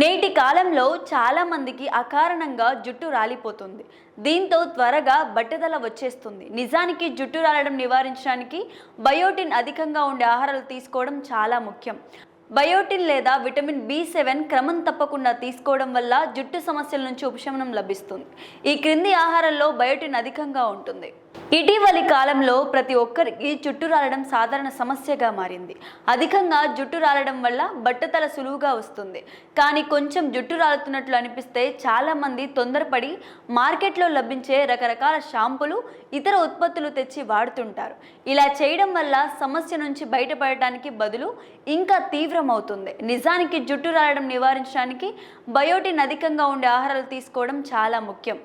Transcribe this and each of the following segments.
నేటి కాలంలో చాలామందికి అకారణంగా జుట్టు రాలిపోతుంది. దీంతో త్వరగా బట్టదల వచ్చేస్తుంది. నిజానికి జుట్టు రాలడం నివారించడానికి బయోటిన్ అధికంగా ఉండే ఆహారాలు తీసుకోవడం చాలా ముఖ్యం. బయోటిన్ లేదా విటమిన్ బి సెవెన్ క్రమం తప్పకుండా తీసుకోవడం వల్ల జుట్టు సమస్యల నుంచి ఉపశమనం లభిస్తుంది. ఈ క్రింది ఆహారాల్లో బయోటిన్ అధికంగా ఉంటుంది. ఇటీవలి కాలంలో ప్రతి ఒక్కరికి జుట్టు రాలడం సాధారణ సమస్యగా మారింది. అధికంగా జుట్టు రాలడం వల్ల బట్టతల సులువుగా వస్తుంది. కానీ కొంచెం జుట్టు రాలుతున్నట్లు అనిపిస్తే చాలామంది తొందరపడి మార్కెట్లో లభించే రకరకాల షాంపులు ఇతర ఉత్పత్తులు తెచ్చి వాడుతుంటారు. ఇలా చేయడం వల్ల సమస్య నుంచి బయటపడటానికి బదులు ఇంకా తీవ్రమవుతుంది. నిజానికి జుట్టు రాలడం నివారించడానికి బయోటిన్ అధికంగా ఉండే ఆహారాలు తీసుకోవడం చాలా ముఖ్యం.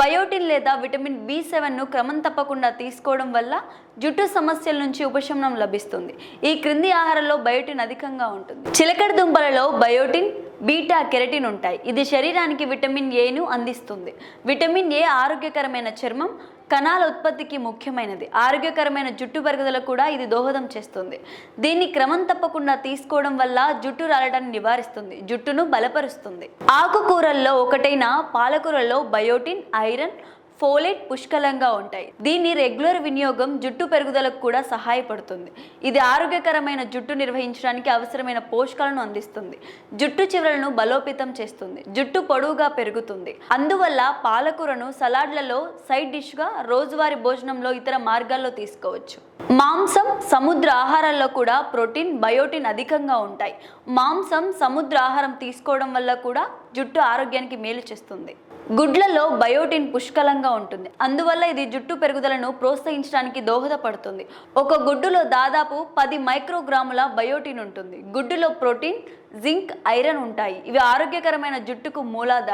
బయోటిన్ లేదా విటమిన్ బి సెవెన్ను క్రమం తప్పకుండా తీసుకోవడం వల్ల జుట్టు సమస్యల నుంచి ఉపశమనం లభిస్తుంది. ఈ క్రింది ఆహారంలో బయోటిన్ అధికంగా ఉంటుంది. చిలకడ దుంపలలో బయోటిన్ బీటా కెరటిన్ ఉంటాయి. ఇది శరీరానికి విటమిన్ ఏను అందిస్తుంది. విటమిన్ ఏ ఆరోగ్యకరమైన చర్మం కణాల ఉత్పత్తికి ముఖ్యమైనది. ఆరోగ్యకరమైన జుట్టు పెరుగుదలకు కూడా ఇది దోహదం చేస్తుంది. దీన్ని క్రమం తప్పకుండా తీసుకోవడం వల్ల జుట్టు రాలడాన్ని నివారిస్తుంది. జుట్టును బలపరుస్తుంది. ఆకుకూరల్లో ఒకటైన పాలకూరల్లో బయోటిన్ ఐరన్ ఫోలేట్ పుష్కలంగా ఉంటాయి. దీన్ని రెగ్యులర్ వినియోగం జుట్టు పెరుగుదలకు కూడా సహాయపడుతుంది. ఇది ఆరోగ్యకరమైన జుట్టు నిర్వహించడానికి అవసరమైన పోషకాలను అందిస్తుంది. జుట్టు చివరలను బలోపేతం చేస్తుంది. జుట్టు పొడవుగా పెరుగుతుంది. అందువల్ల పాలకూరను సలాడ్లలో సైడ్ డిష్గా రోజువారీ భోజనంలో ఇతర మార్గాల్లో తీసుకోవచ్చు. మాంసం సముద్ర ఆహారాల్లో కూడా ప్రోటీన్ బయోటిన్ అధికంగా ఉంటాయి. మాంసం సముద్ర ఆహారం తీసుకోవడం వల్ల కూడా జుట్టు ఆరోగ్యానికి మేలు చేస్తుంది. గుడ్లలో బయోటిన్ పుష్కలంగా ఉంటుంది. అందువల్ల ఇది జుట్టు పెరుగుదలను ప్రోత్సహించడానికి దోహదపడుతుంది. ఒక గుడ్డులో దాదాపు పది మైక్రోగ్రాముల బయోటిన్ ఉంటుంది. గుడ్డులో ప్రోటీన్ జింక్ ఐరన్ ఉంటాయి. ఇవి ఆరోగ్యకరమైన జుట్టుకు మూలాధారం.